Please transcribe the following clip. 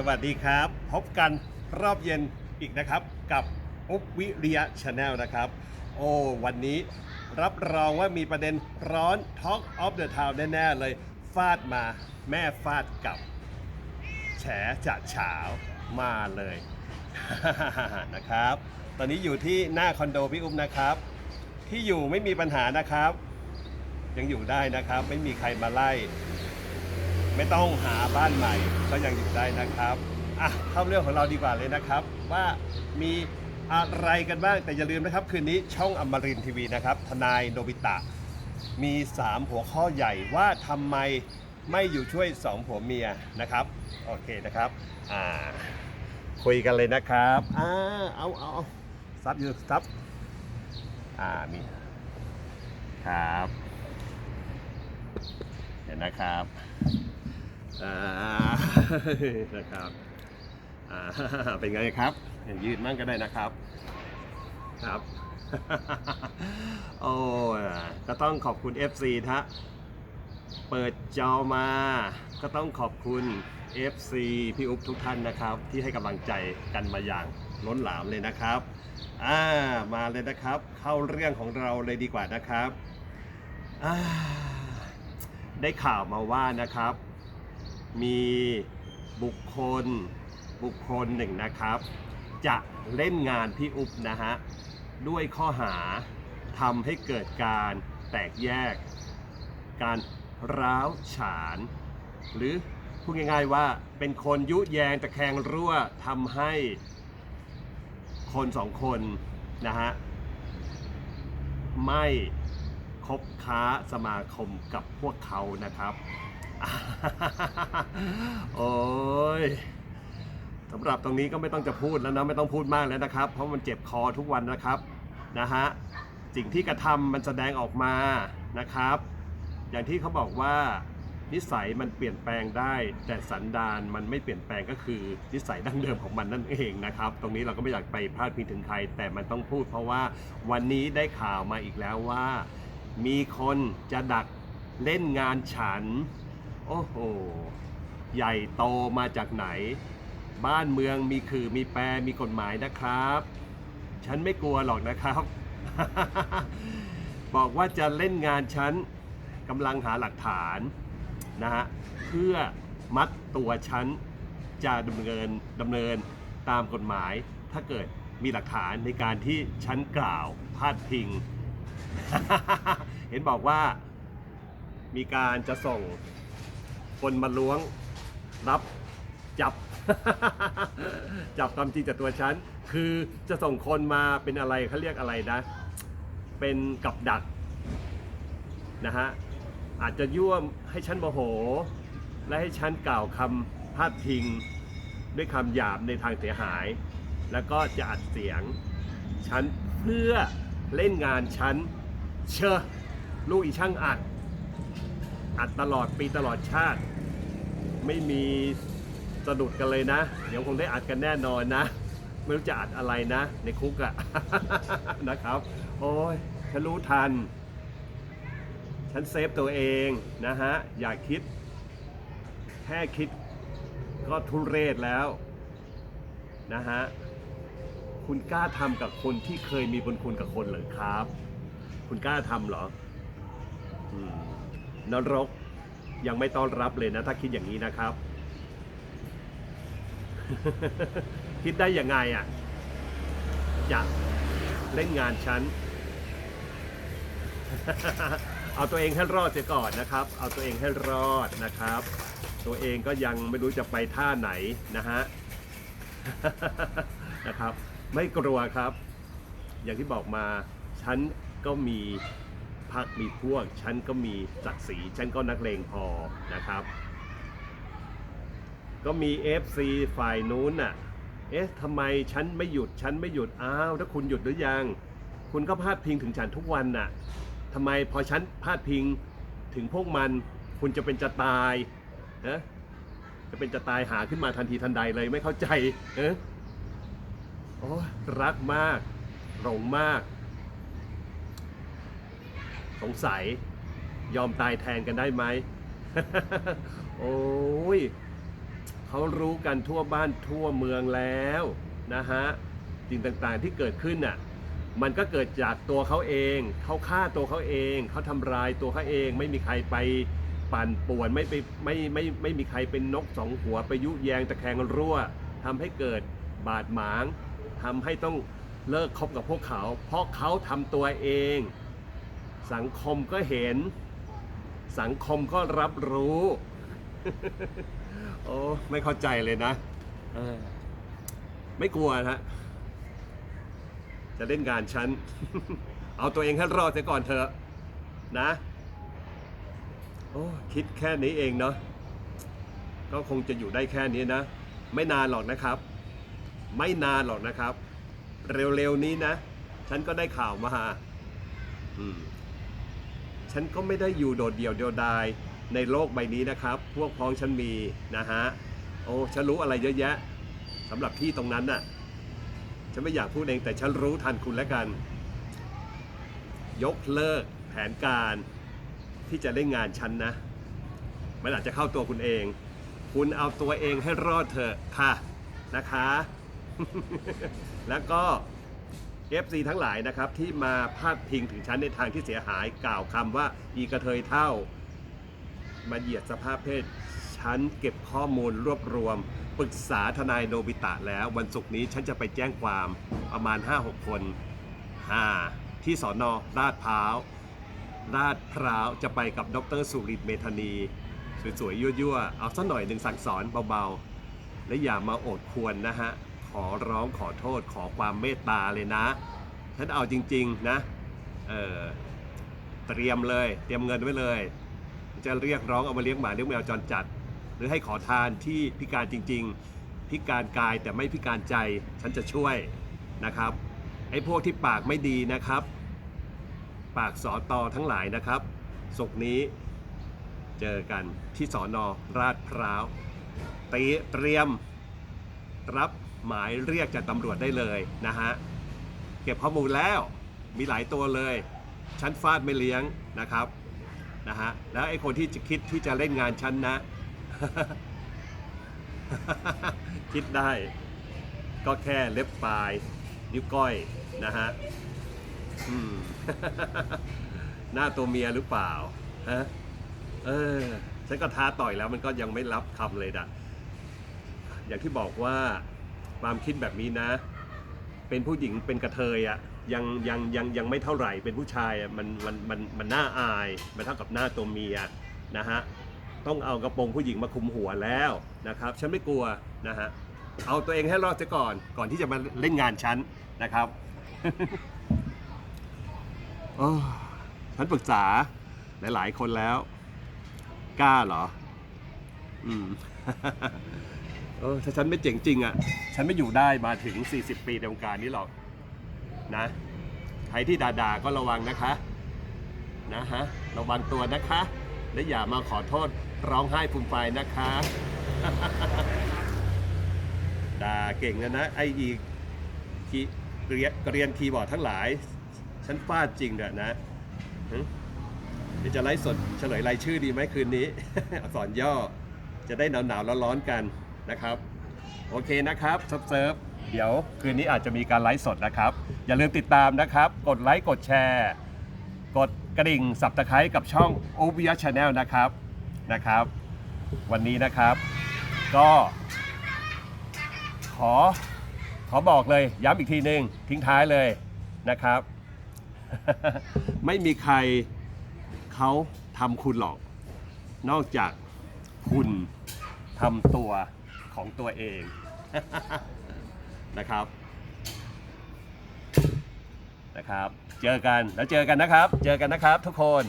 สวัสดีครับ พบกันรอบเย็นอีกนะครับ กับอุ๊บวิริยะชาแนลนะครับ โอ้วันนี้รับรองว่ามีประเด็นร้อน Talk of the Town แน่ ๆ เลยฟาดมาแม่ฟาดกลับ แฉจะเฉามาเลย นะครับ ตอนนี้อยู่ที่หน้าคอนโดพี่อุ๊บนะครับ ที่อยู่ไม่มีปัญหานะครับ ยังอยู่ได้นะครับ ไม่มีใครมาไล่ ไม่ต้องหาบ้านใหม่ก็ยังอยู่ได้นะครับอะเข้าเรื่องของเราดีกว่าเลยนะครับ ว่ามีอะไรกันบ้างแต่อย่าลืมนะครับ คืนนี้ช่องอมรินทีวีนะครับ ทนายโนบิตะ มี 3 หัวข้อใหญ่ว่าทำไมไม่อยู่ช่วย 2 ผัวเมียนะครับ โอเคนะครับอ่าคุยกันเลยนะครับอ่าเอาเอาเอาซับอยู่ซับอ่ามีครับ เห็นนะครับ นะครับเป็นไงครับยืดมั่งก็ได้นะครับครับ โอ้ก็ต้องขอบคุณ FC ทะเปิดจอมา ก็ต้องขอบคุณ FC พี่อุ๊บทุกท่านนะครับ ที่ให้กำลังใจกันมาอย่างล้นหลามเลยนะครับอ่ามาเลยนะครับ เข้าเรื่องของเราเลยดีกว่านะครับ ได้ข่าวมาว่านะครับ มีบุคคลบุคคลหนึ่งนะครับ จะเล่นงานพี่อุ๊บนะฮะด้วยข้อหาทำให้เกิดการแตกแยก การร้าวฉาน หรือพูดง่ายๆว่าเป็นคนยุแยงตะแคงรั่วทำให้คนสองคนนะฮะไม่คบค้าสมาคมกับพวกเขานะครับ โอ้ยสำหรับตรงนี้ก็ไม่ต้องจะพูดแล้วนะไม่ต้องพูดมากแล้วนะครับ เพราะมันเจ็บคอทุกวันนะครับนะฮะสิ่งที่กระทำมันแสดงออกมานะครับ อย่างที่เขาบอกว่านิสัยมันเปลี่ยนแปลงได้ แต่สันดานมันไม่เปลี่ยนแปลงก็คือนิสัยดั้งเดิมของมันนั่นเองนะครับ ตรงนี้เราก็ไม่อยากไปพลาดพิงถึงใคร แต่มันต้องพูด เพราะว่าวันนี้ได้ข่าวมาอีกแล้วว่า มีคนจะดักเล่นงานฉัน โอ้โห ใหญ่โตมาจากไหน บ้านเมืองมีคือมีแปรมีกฎหมายนะครับ ฉันไม่กลัวหรอกนะครับ บอกว่าจะเล่นงานฉันกำลังหาหลักฐานนะฮะเพื่อมัดตัวฉันจะดำเนินดำเนินตามกฎหมาย ถ้าเกิดมีหลักฐานในการที่ฉันกล่าวพาดพิง เห็นบอกว่ามีการจะส่ง คนมาล้วงรับจับ จับความจริงจากตัวฉัน คือจะส่งคนมาเป็นอะไรเขาเรียกอะไรนะ เป็นกับดักนะฮะอาจจะยั่วให้ฉันโมโห และให้ฉันกล่าวคำพาดพิง ด้วยคำหยาบในทางเสียหาย แล้วก็จะอัดเสียง ฉันเพื่อเล่นงานฉันเชอลูกอีช่างอัด อัดตลอดปีตลอดชาติ ไม่มีสะดุดกันเลยนะ เดี๋ยวคงได้อัดกันแน่นอนนะ ไม่รู้จะอัดอะไรนะ ในคุกอะนะครับ โอ้ยฉันรู้ทัน ฉันเซฟตัวเองนะฮะ อย่าคิด แค่คิดก็ทุเรศแล้วนะฮะ คุณกล้าทำกับคนที่เคยมีบุญคุณกับคนเหรือครับ คุณกล้าทำเหรอ นรก ยังไม่ต้อนรับเลยนะ ถ้าคิดอย่างนี้นะครับ คิดได้ยังไงอะจะเล่นงานฉัน เอาตัวเองให้รอดเสียก่อนนะครับ เอาตัวเองให้รอดนะครับ ตัวเองก็ยังไม่รู้จะไปท่าไหนนะฮะ นะครับ ไม่กลัวครับ อย่างที่บอกมา ฉันก็มี พักมีพวก ฉันก็มีศักดิ์ศรีฉันก็นักเลงพอนะครับ ก็มี FC ฝ่ายนู้นน่ะเอ๊ะทำไมฉันไม่หยุดฉันไม่หยุดอ้าวถ้าคุณหยุดหรือยัง คุณก็พาดพิงถึงฉันทุกวันน่ะทำไมพอฉันพาดพิงถึงพวกมันคุณจะเป็นจะตายนะจะเป็นจะตายหาขึ้นมาทันทีทันใดเลยไม่เข้าใจเออโอ้รักมากหลงมาก สงสัยยอมตายแทนกันได้ไหม โอ้ยเขารู้กันทั่วบ้านทั่วเมืองแล้วนะฮะสิ่งต่างๆที่เกิดขึ้นน่ะมันก็เกิดจากตัวเขาเอง เขาฆ่าตัวเขาเอง เขาทำร้ายตัวเขาเอง ไม่มีใครไปปั่นป่วนไม่ไปไม่ไม่ไม่ไม่มีใครเป็นนกสองหัวไปยุแยงตะแคงรั่วทำให้เกิดบาดหมางทำให้ต้องเลิกคบกับพวกเขา เพราะเขาทำตัวเอง สังคมก็เห็น สังคมก็รับรู้ โอ้ไม่เข้าใจเลยนะเออไม่กลัวนะฮะจะเล่นงานฉัน เอาตัวเองให้รอดเสียก่อนเถอะ นะ โอ้คิดแค่นี้เองเนาะก็คงจะอยู่ได้แค่นี้นะ ไม่นานหรอกนะครับ ไม่นานหรอกนะครับ เร็วๆนี้นะ ฉันก็ได้ข่าวมาอืม ฉันก็ไม่ได้อยู่โดดเดี่ยวเดียวดายในโลกใบนี้นะครับ พวกพ้องฉันมีนะฮะ โอ้ฉันรู้อะไรเยอะแยะสำหรับที่ตรงนั้นน่ะ ฉันไม่อยากพูดเองแต่ฉันรู้ทันคุณแล้วกัน ยกเลิกแผนการที่จะเล่นงานฉันนะ มันอาจจะเข้าตัวคุณเอง คุณเอาตัวเองให้รอดเถอะค่ะนะคะ แล้วก็ FC ทั้งหลายนะครับที่มาพาดพิงถึงฉันในทางที่เสียหายกล่าวคำว่าอีกระเทยเท่า มาเหยียดสภาพเพศฉันเก็บข้อมูลรวบรวม ปรึกษาทนายโนบิตะแล้ววันศุกร์นี้ฉันจะไปแจ้งความประมาณ 5-6 คนอ่าที่สอนอลาดพร้าวลาดพร้าวจะไปกับดรสุริตเมธานี สวยๆ ยั่วๆ เอาสักหน่อยหนึ่งสั่งสอนเบาๆ และอย่ามาโอดควรนะฮะ อร้องขอโทษขอความเมตตาเลยนะ ฉันเอาจริง ๆ นะ เออเตรียมเลย เตรียมเงินไว้เลย จะเรียกร้องเอามาเลี้ยงหมาเลี้ยงแมวจรจัด หรือให้ขอทานที่พิการจริง ๆ พิการกายแต่ไม่พิการใจ ฉันจะช่วยนะครับ ไอ้พวกที่ปากไม่ดีนะครับ ปากสอตอทั้งหลายนะครับศกนี้เจอกันที่สอนอราดพร้าวตีเตรียมรับ หมายเรียกจากตำรวจได้เลยนะฮะ เก็บข้อมูลแล้วมีหลายตัวเลยฉันฟาดไม่เลี้ยงนะครับนะฮะแล้วไอ้คนที่จะคิดที่จะเล่นงานฉันนะ คิดได้ ก็แค่เล็บปลาย นิ้วก้อยนะฮะอืมหน้าตัวเมียหรือเปล่าฮะเออฉันก็ท้าต่อยแล้วมันก็ยังไม่รับคำเลยนะอย่างที่บอกว่า ความคิดแบบนี้นะ เป็นผู้หญิงเป็นกระเทยอะยังยังยังยังไม่เท่าไหร่เป็นผู้ชายอะมันมันมันมันน่าอายมันเท่ากับหน้าตัวเมียนะฮะต้องเอากระโปรงผู้หญิงมาคุมหัวแล้วนะครับ ฉันไม่กลัวนะฮะเอาตัวเองให้รอดซะก่อนก่อนที่จะมาเล่นงานฉันนะครับโอ้ฉันปรึกษาหลาย ๆ คนแล้ว กล้าเหรอ อืม เออถ้าฉันไม่เจ๋งจริงอะ ฉันไม่อยู่ได้มาถึง 40 ปีในวงการนี้หรอกนะใครที่ด่าๆก็ระวังนะคะนะฮะระวังตัวนะคะ และอย่ามาขอโทษร้องไห้ฟูมไฟายนะคะ ด่าเก่งนะนะไออีคีเกรียนเรียนคีย์บอร์ดทั้งหลาย ฉันฟาดจริงเด้อนะหึเดี๋ยวจะไลฟ์สดเฉลยรายชื่อดีไหมคืนนี้ อักษรย่อจะได้หนาวๆร้อนๆกัน นะครับ โอเคนะครับเซิร์ฟเซิร์ฟเดี๋ยวคืนนี้อาจจะมีการไลฟ์สดนะครับ อย่าลืมติดตามนะครับ กดไลค์กดแชร์ กดกระดิ่งสับตะไคร้กับช่อง o b ิย Channel นะครับนะครับ วันนี้นะครับ ก็ขอขอบอกเลยย้ำอีกทีหนึ่งทิ้งท้ายเลยนะครับ ไม่มีใครเขาทำคุณหรอก นอกจากคุณทำตัว ของตัวเอง นะครับนะครับ เจอกันแล้วเจอกันนะครับ เจอกันนะครับทุกคน